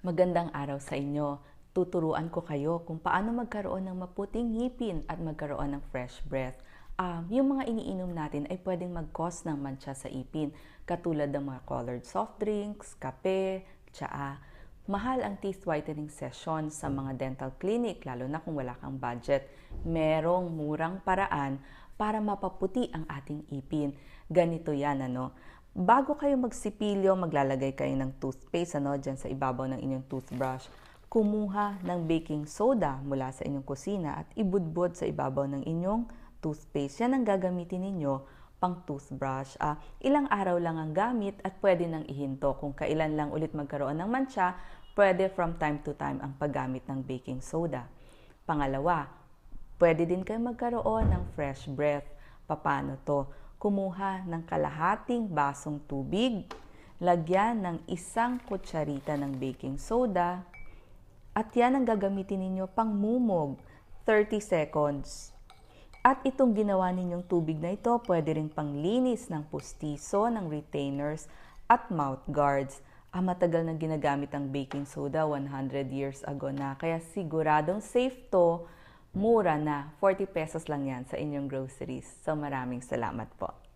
Magandang araw sa inyo. Tuturuan ko kayo kung paano magkaroon ng maputing ngipin at magkaroon ng fresh breath. Um, yung mga iniinom natin ay pwedeng mag-cause ng mancha sa ipin, katulad ng mga colored soft drinks, kape, tsaa. Mahal ang teeth whitening session sa mga dental clinic, lalo na kung wala kang budget. Merong murang paraan para mapaputi ang ating ipin. Ganito yan, ano? Bago kayo magsipilyo, maglalagay kayo ng toothpaste ano, dyan sa ibabaw ng inyong toothbrush. Kumuha ng baking soda mula sa inyong kusina at ibudbod sa ibabaw ng inyong toothpaste. Yan ang gagamitin ninyo pang toothbrush. Ah, ilang araw lang ang gamit at pwede nang ihinto. Kung kailan lang ulit magkaroon ng mancha, pwede from time to time ang paggamit ng baking soda. Pangalawa, pwede din kayo magkaroon ng fresh breath. Paano to? kumuha ng kalahating basong tubig, lagyan ng isang kutsarita ng baking soda, at yan ang gagamitin ninyo pang mumog, 30 seconds. At itong ginawa ninyong tubig na ito, pwede rin panglinis ng pustiso, ng retainers, at mouth guards. Ah, matagal na ginagamit ang baking soda, 100 years ago na. Kaya siguradong safe to, mura na. 40 pesos lang yan sa inyong groceries. So maraming salamat po.